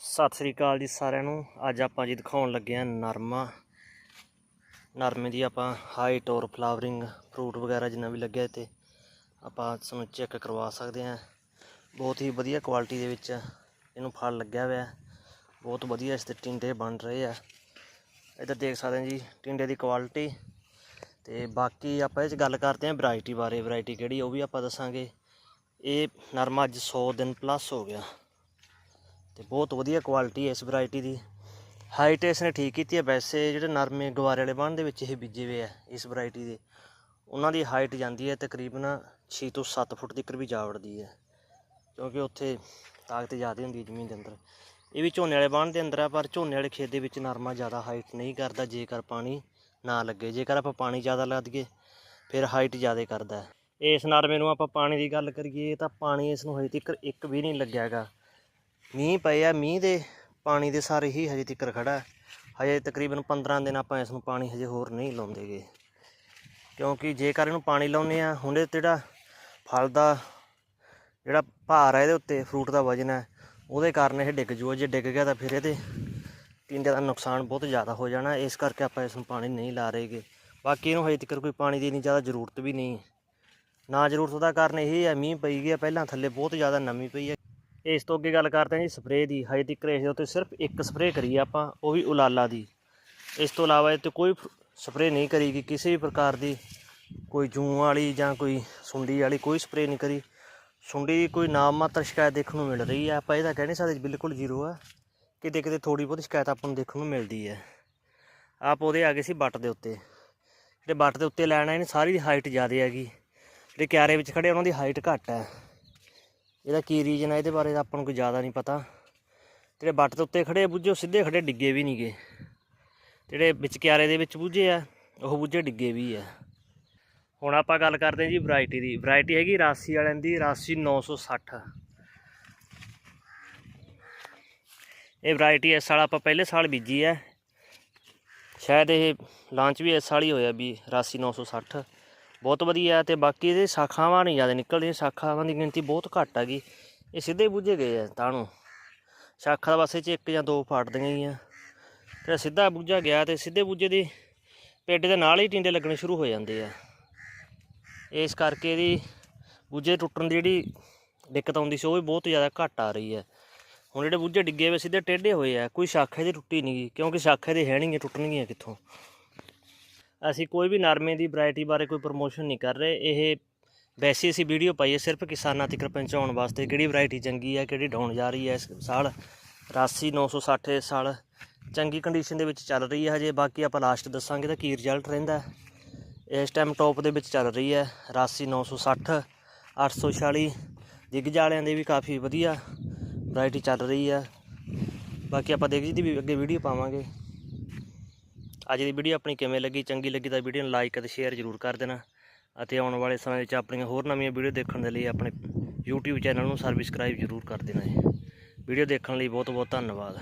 ਸਤਿ ਸ੍ਰੀ ਅਕਾਲ ਜੀ ਸਾਰਿਆਂ ਨੂੰ। ਅੱਜ ਆਪਾਂ ਜੀ ਦਿਖਾਉਣ ਲੱਗੇ ਆ ਨਰਮਾ। ਨਰਮੇ ਦੀ ਆਪਾਂ ਹਾਈਟ ਔਰ ਫਲਾਵਰਿੰਗ ਫਰੂਟ ਵਗੈਰਾ ਜਿੰਨਾ ਵੀ ਲੱਗਿਆ ਤੇ ਆਪਾਂ ਤੁਹਾਨੂੰ ਚੈੱਕ ਕਰਵਾ ਸਕਦੇ ਆ ਬਹੁਤ ਹੀ ਵਧੀਆ ਕੁਆਲਿਟੀ ਦੇ ਵਿੱਚ ਇਹਨੂੰ ਫਲ ਲੱਗਿਆ ਹੋਇਆ ਬਹੁਤ ਵਧੀਆ ਇਸ ਤੇ ਟਿੰਡੇ ਬਣ ਰਹੇ ਆ। ਇੱਧਰ ਦੇਖ ਸਕਦੇ ਆ ਜੀ, ਟਿੰਡੇ ਦੀ ਕੁਆਲਿਟੀ ਤੇ ਬਾਕੀ ਆਪਾਂ ਇਹ 'ਚ ਗੱਲ ਕਰਦੇ ਆ ਵੈਰਾਈਟੀ ਬਾਰੇ। ਵੈਰਾਈਟੀ ਕਿਹੜੀ ਉਹ ਵੀ ਆਪਾਂ ਦੱਸਾਂਗੇ। ਇਹ ਨਰਮਾ ਅੱਜ 100 ਦਿਨ ਪਲੱਸ ਹੋ ਗਿਆ। ਤੇ ਬਹੁਤ ਵਧੀਆ ਕੁਆਲਿਟੀ ਹੈ ਇਸ ਵੈਰਾਈਟੀ ਦੀ। ਹਾਈਟ ਇਸ ਨੇ ਠੀਕ ਕੀਤੀ ਹੈ। ਵੈਸੇ ਜਿਹੜੇ ਨਰਮੇ ਗਵਾਰੇ ਵਾਲੇ ਬੰਨ ਦੇ ਵਿੱਚ ਇਹ ਬੀਜੇ ਹੋਏ ਆ ਇਸ ਵੈਰਾਈਟੀ ਦੇ। ਉਹਨਾਂ ਦੀ ਹਾਈਟ ਜਾਂਦੀ ਹੈ ਤਕਰੀਬਨ 6 ਤੋਂ 7 ਫੁੱਟ ਤੱਕ ਵੀ ਜਾ ਵੜਦੀ ਹੈ। ਕਿਉਂਕਿ ਉੱਥੇ ਤਾਕਤ ਜ਼ਿਆਦਾ ਹੁੰਦੀ ਹੈ ਜ਼ਮੀਨ ਦੇ ਅੰਦਰ। ਇਹ ਵੀ ਝੋਨੇ ਵਾਲੇ ਬੰਨ ਦੇ ਅੰਦਰ ਆ, ਪਰ ਝੋਨੇ ਵਾਲੇ ਖੇਤ ਦੇ ਵਿੱਚ ਨਰਮਾ ਜ਼ਿਆਦਾ ਹਾਈਟ ਨਹੀਂ ਕਰਦਾ। ਜੇਕਰ ਪਾਣੀ ਨਾ ਲੱਗੇ, ਜੇਕਰ ਆਪਾਂ ਪਾਣੀ ਜ਼ਿਆਦਾ ਲਾ ਦਈਏ, ਫਿਰ ਹਾਈਟ ਜ਼ਿਆਦਾ ਕਰਦਾ ਇਸ ਨਰਮੇ ਨੂੰ ਆਪਾਂ ਪਾਣੀ ਦੀ ਗੱਲ ਕਰੀਏ, ਤਾਂ ਪਾਣੀ ਇਸ ਨੂੰ ਹਜੇ ਤੱਕ ਇੱਕ ਵੀ ਨਹੀਂ ਲੱਗਿਆ ਹੈਗਾ। ਮੀਂਹ ਪਏ ਆ, ਮੀਂਹ ਦੇ ਪਾਣੀ ਦੇ ਸਾਰੇ ਹੀ ਹਜੇ ਤੱਕ ਖੜਾ ਹਜੇ ਤਕਰੀਬਨ 15 ਦਿਨ ਆਪਾਂ ਇਸ ਨੂੰ ਪਾਣੀ ਹਜੇ ਹੋਰ ਨਹੀਂ ਲਾਉਂਦੇਗੇ। ਕਿਉਂਕਿ ਜੇਕਰ ਇਹਨੂੰ ਪਾਣੀ ਲਾਉਂਦੇ ਆ ਹੁਣ ਇਹ ਜਿਹੜਾ ਫਲ ਦਾ ਜਿਹੜਾ ਭਾਰ ਹੈ ਇਹਦੇ ਉੱਤੇ ਫਰੂਟ ਦਾ ਵਜਨ ਹੈ, ਉਹਦੇ ਕਾਰਨ ਇਹ ਡਿੱਗ ਜੂਗਾ। ਜੇ ਡਿੱਗ ਗਿਆ ਤਾਂ ਫਿਰ ਇਹਦੇ ਟਿੰਡੇ ਦਾ ਨੁਕਸਾਨ ਬਹੁਤ ਜ਼ਿਆਦਾ ਹੋ ਜਾਣਾ। ਇਸ ਕਰਕੇ ਆਪਾਂ ਇਸ ਨੂੰ ਪਾਣੀ ਨਹੀਂ ਲਾ ਰਹੇਗੇ। ਬਾਕੀ ਇਹਨੂੰ ਹਜੇ ਤੱਕ ਕੋਈ ਪਾਣੀ ਦੀ ਨਹੀਂ ਜ਼ਿਆਦਾ ਜ਼ਰੂਰਤ ਵੀ ਨਹੀਂ। ਨਾ ਜ਼ਰੂਰਤ ਦਾ ਕਾਰਨ ਇਹ ਹੈ, ਮੀਂਹ ਪਈ ਗਿਆ, ਪਹਿਲਾਂ ਥੱਲੇ ਬਹੁਤ ਜ਼ਿਆਦਾ ਨਮੀ ਪਈ ਹੈ। ਇਸ ਤੋਂ ਅੱਗੇ ਗੱਲ ਕਰਦੇ ਹਾਂ ਜੀ ਸਪਰੇਅ ਦੀ। ਹਜੇ ਤੱਕ ਇਸ ਦੇ ਉੱਤੇ ਸਿਰਫ ਇੱਕ ਸਪਰੇਅ ਕਰੀ ਆਪਾਂ, ਉਹ ਵੀ ਉਲਾਲਾ ਦੀ। ਇਸ ਤੋਂ ਇਲਾਵਾ ਇਹ ਤੇ ਕੋਈ ਸਪਰੇਅ ਨਹੀਂ ਕਰੀਗੀ ਕਿਸੇ ਵੀ ਪ੍ਰਕਾਰ ਦੀ। ਕੋਈ ਜੂੰ ਵਾਲੀ ਜਾਂ ਕੋਈ ਸੁੰਡੀ ਵਾਲੀ ਕੋਈ ਸਪਰੇਅ ਨਹੀਂ ਕਰੀ। ਸੁੰਡੀ ਦੀ ਕੋਈ ਨਾਮ ਮਾਤਰ ਸ਼ਿਕਾਇਤ ਦੇਖਣ ਨੂੰ ਮਿਲ ਰਹੀ ਹੈ ਆਪਾਂ ਇਹਦਾ ਕਹਿ ਨਹੀਂ ਸਕਦੇ ਬਿਲਕੁਲ ਜ਼ੀਰੋ ਆ। ਕਿਤੇ ਕਿਤੇ ਥੋੜੀ ਬਹੁਤ ਸ਼ਿਕਾਇਤ ਆਪਾਂ ਨੂੰ ਦੇਖਣ ਨੂੰ ਮਿਲਦੀ ਹੈ ਆਪ ਉਹਦੇ ਆ ਗਏ ਸੀ ਬੱਟ ਦੇ ਉੱਤੇ। ਜਿਹੜੇ ਬੱਟ ਦੇ ਉੱਤੇ ਲੈਣਾ ਇਹਨੇ ਸਾਰੀ ਦੀ ਹਾਈਟ ਜ਼ਿਆਦਾ ਹੈਗੀ। ਜਿਹੜੇ ਕਿਆਰੇ ਵਿੱਚ ਖੜੇ ਉਹਨਾਂ ਦੀ ਹਾਈਟ ਘੱਟ ਹੈ ਇਹਦਾ ਕੀ ਰੀਜਨ ਹੈ ਇਹਦੇ ਬਾਰੇ ਤਾਂ ਆਪਾਂ ਨੂੰ ਕੋਈ ਜ਼ਿਆਦਾ ਨਹੀਂ ਪਤਾ। ਜਿਹੜੇ ਬੱਟ ਦੇ ਉੱਤੇ ਖੜੇ ਬੁੱਝੇ, ਉਹ ਸਿੱਧੇ ਖੜੇ ਡਿੱਗੇ ਵੀ ਨਹੀਂਗੇ ਜਿਹੜੇ ਵਿਚਕਿਆਰੇ ਦੇ ਵਿੱਚ ਬੁੱਝੇ ਆ, ਉਹ ਬੁੱਝੇ ਡਿੱਗੇ ਵੀ ਆ। ਹੁਣ ਆਪਾਂ ਗੱਲ ਕਰਦੇ ਹਾਂ ਜੀ ਵੈਰਾਈਟੀ ਦੀ। ਵੈਰਾਈਟੀ ਹੈਗੀ ਰਾਸੀ ਵਾਲਿਆਂ ਦੀ, ਰਾਸੀ 960 ਇਹ ਵੈਰਾਈਟੀ ਇਸ ਸਾਲ ਆਪਾਂ ਪਹਿਲੇ ਸਾਲ ਬੀਜੀ ਹੈ। ਸ਼ਾਇਦ ਇਹ ਲਾਂਚ ਵੀ ਇਸ ਸਾਲ ਹੀ ਹੋਇਆ ਵੀ ਰਾਸੀ 960 ਬਹੁਤ ਵਧੀਆ ਤੇ ਬਾਕੀ ਇਹਦੇ ਸ਼ਾਖਾਵਾਂ ਨਹੀਂ ਜ਼ਿਆਦਾ ਨਿਕਲਦੀਆਂ ਸ਼ਾਖਾਵਾਂ ਦੀ ਗਿਣਤੀ ਬਹੁਤ ਘੱਟ ਹੈਗੀ। ਇਹ ਸਿੱਧੇ ਬੁੱਝੇ ਗਏ ਆ ਤਾਂ ਨੂੰ ਸ਼ਾਖਾ ਦਾ ਪਾਸੇ 'ਚ ਇੱਕ ਜਾਂ ਦੋ ਫਾੜਦੀਆਂ ਗਈਆਂ। ਜਿਹੜਾ ਸਿੱਧਾ ਬੁੱਝਾ ਗਿਆ ਤੇ ਸਿੱਧੇ ਬੁੱਝੇ ਦੀ ਪੇਡੇ ਦੇ ਨਾਲ ਹੀ ਟਿੰਡੇ ਲੱਗਣੇ ਸ਼ੁਰੂ ਹੋ ਜਾਂਦੇ ਆ। ਇਸ ਕਰਕੇ ਇਹਦੀ ਬੁੱਝੇ ਟੁੱਟਣ ਦੀ ਜਿਹੜੀ ਦਿੱਕਤ ਆਉਂਦੀ ਸੀ ਉਹ ਵੀ ਬਹੁਤ ਜ਼ਿਆਦਾ ਘੱਟ ਆ ਰਹੀ ਹੈ। ਹੁਣ ਜਿਹੜੇ ਬੁੱਝੇ ਡਿੱਗੇ ਹੋਏ ਸਿੱਧੇ ਟੇਢੇ ਹੋਏ ਆ ਕੋਈ ਸ਼ਾਖੇ ਦੀ ਟੁੱਟੀ ਨਹੀਂ ਗਈ ਕਿਉਂਕਿ ਸ਼ਾਖਾ ਦੇ ਹੈ ਨਹੀਂ ਗੀ, ਟੁੱਟਣਗੀਆਂ ਕਿੱਥੋਂ? ਅਸੀਂ ਕੋਈ ਵੀ ਨਰਮੇ ਦੀ ਵੈਰਾਈਟੀ ਬਾਰੇ ਕੋਈ ਪ੍ਰਮੋਸ਼ਨ ਨਹੀਂ ਕਰ ਰਹੇ। ਇਹ ਵੈਸੇ ਅਸੀਂ ਵੀਡੀਓ ਪਾਈ ਹੈ ਸਿਰਫ ਕਿਸਾਨਾਂ ਤੱਕ ਪਹੁੰਚਾਉਣ ਵਾਸਤੇ, ਕਿਹੜੀ ਵੈਰਾਈਟੀ ਚੰਗੀ ਹੈ, ਕਿਹੜੀ ਡਾਊਨ ਜਾ ਰਹੀ ਹੈ ਇਸ ਸਾਲ। ਰਾਸੀ 960 ਇਸ ਸਾਲ ਚੰਗੀ ਕੰਡੀਸ਼ਨ ਦੇ ਵਿੱਚ ਚੱਲ ਰਹੀ ਹੈ ਹਜੇ, ਬਾਕੀ ਆਪਾਂ ਲਾਸਟ ਦੱਸਾਂਗੇ ਤਾਂ ਕੀ ਰਿਜ਼ਲਟ ਰਹਿੰਦਾ ਇਸ ਟਾਈਮ ਟੌਪ ਦੇ ਵਿੱਚ ਚੱਲ ਰਹੀ ਹੈ ਰਾਸੀ 960 846 ਦਿੱਗ ਵਾਲਿਆਂ ਦੇ ਵੀ ਕਾਫੀ ਵਧੀਆ ਵੈਰਾਈਟੀ ਚੱਲ ਰਹੀ ਹੈ। ਬਾਕੀ ਆਪਾਂ ਦੇਖ ਜੀ ਦੀ ਵੀ ਅੱਗੇ ਵੀਡੀਓ ਪਾਵਾਂਗੇ। ਅੱਜ ਦੀ ਵੀਡੀਓ ਆਪਣੀ ਕਿਵੇਂ ਲੱਗੀ? ਚੰਗੀ ਲੱਗੀ ਤਾਂ ਵੀਡੀਓ ਨੂੰ ਲਾਈਕ ਅਤੇ ਸ਼ੇਅਰ ਜ਼ਰੂਰ ਕਰ ਦੇਣਾ। ਅਤੇ ਆਉਣ ਵਾਲੇ ਸਮੇਂ ਵਿੱਚ ਆਪਣੀਆਂ ਹੋਰ ਨਵੀਆਂ ਵੀਡੀਓ ਦੇਖਣ ਦੇ ਲਈ ਆਪਣੇ YouTube ਚੈਨਲ ਨੂੰ ਸਬਸਕ੍ਰਾਈਬ ਜ਼ਰੂਰ ਕਰ ਦੇਣਾ ਹੈ ਵੀਡੀਓ ਦੇਖਣ ਲਈ ਬਹੁਤ ਬਹੁਤ ਧੰਨਵਾਦ।